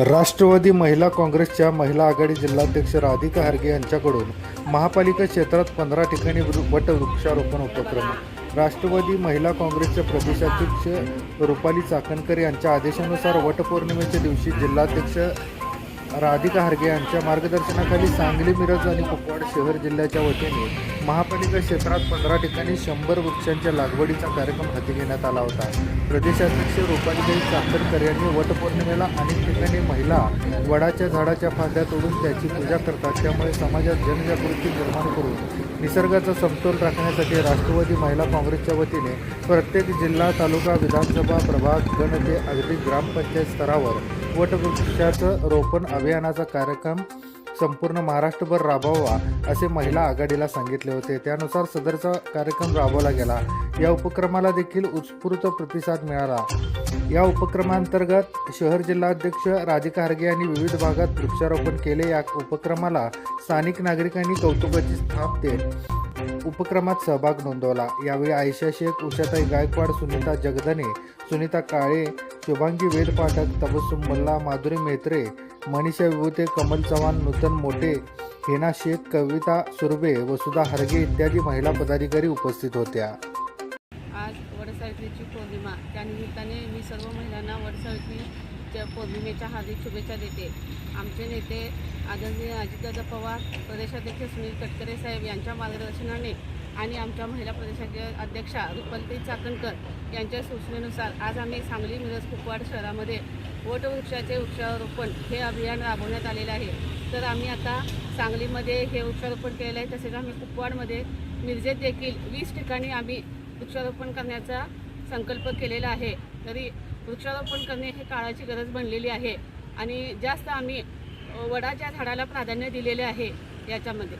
राष्ट्रवादी महिला काँग्रेसच्या महिला आघाडी जिल्हाध्यक्ष राधिका हरगे यांच्याकडून महापालिका क्षेत्रात पंधरा ठिकाणी वट वटवृक्षारोपण उपक्रम. राष्ट्रवादी महिला काँग्रेसच्या प्रदेशाध्यक्ष रुपाली चाकणकर यांच्या आदेशानुसार वटपौर्णिमेच्या दिवशी जिल्हाध्यक्ष राधिका हरगे यांच्या मार्गदर्शनाखाली सांगली मिरज आणि कुपवाड शहर जिल्ह्याच्या वतीने महापालिका क्षेत्रात पंधरा ठिकाणी शंभर वृक्षांच्या लागवडीचा कार्यक्रम हाती घेण्यात आला होता. प्रदेशाध्यक्ष रुपालीबाई चाकणकर यांनी वटपौर्णिमेला अनेक ठिकाणी महिला वडाच्या झाडाच्या फांद्या तोडून त्याची पूजा करतात. त्यामुळे समाजात जनजागृती निर्माण करून निसर्गाचा समतोल राखण्यासाठी राष्ट्रवादी महिला काँग्रेसच्या वतीने प्रत्येक जिल्हा तालुका विधानसभा प्रभाग गण ते अगदी ग्रामपंचायत स्तरावर वटवृक्षाचं रोपण अभियानाचा कार्यक्रम संपूर्ण महाराष्ट्रभर राबवावा असे महिला आघाडीला सांगितले होते. त्यानुसार सदरचा कार्यक्रम राबवला गेला. या उपक्रमाला देखील उत्स्फूर्त प्रतिसाद मिळाला. या उपक्रमांतर्गत शहर जिल्हाध्यक्ष राधिका हरगे यांनी विविध भागात वृक्षारोपण केले. या उपक्रमाला स्थानिक नागरिकांनी कौतुकाची थाप देत उपक्रमात सहभाग नोंदवला. यावेळी आयशा शेख उषाताई गायकवाड सुनीता जगदने सुनीता काळे शुभांगी वेद पाठक तबस्सुम मल्ला माधुरी मेत्रे मनीषा विभूते कमल चव्हाण नूतन मोठे हेना शेख कविता सुर्वे वसुधा हरगे इत्यादी महिला पदाधिकारी उपस्थित होत्या. आज वडसावित्रीची पौर्णिमा. त्यानिमित्ताने मी सर्व महिलांना वडसावित्रीच्या पौर्णिमेच्या हार्दिक शुभेच्छा देते. आमचे नेते आदरणीय अजितदादा पवार प्रदेशाध्यक्ष सुनील तटकरे साहेब यांच्या मार्गदर्शनाने आणि आमच्या महिला प्रदेशाच्या अध्यक्षा रुपलताई चाकणकर यांच्या सूचनेनुसार आज आम्ही सांगली मिरज कुपवाड शहरामध्ये वटवृक्षाचे वृक्षारोपण हे अभियान राबवण्यात आलेलं आहे. तर आम्ही आता सांगलीमध्ये हे वृक्षारोपण केलेलं आहे. तसेच आम्ही कुपवाडमध्ये मिरजेत देखील वीस ठिकाणी आम्ही वृक्षारोपण करण्याचा संकल्प केलेला आहे तरी वृक्षारोपण करणे हे काळाची गरज बनलेली आहे आणि जास्त आम्ही वडाच्या झाडाला प्राधान्य दिलेले आहे याच्यामध्ये.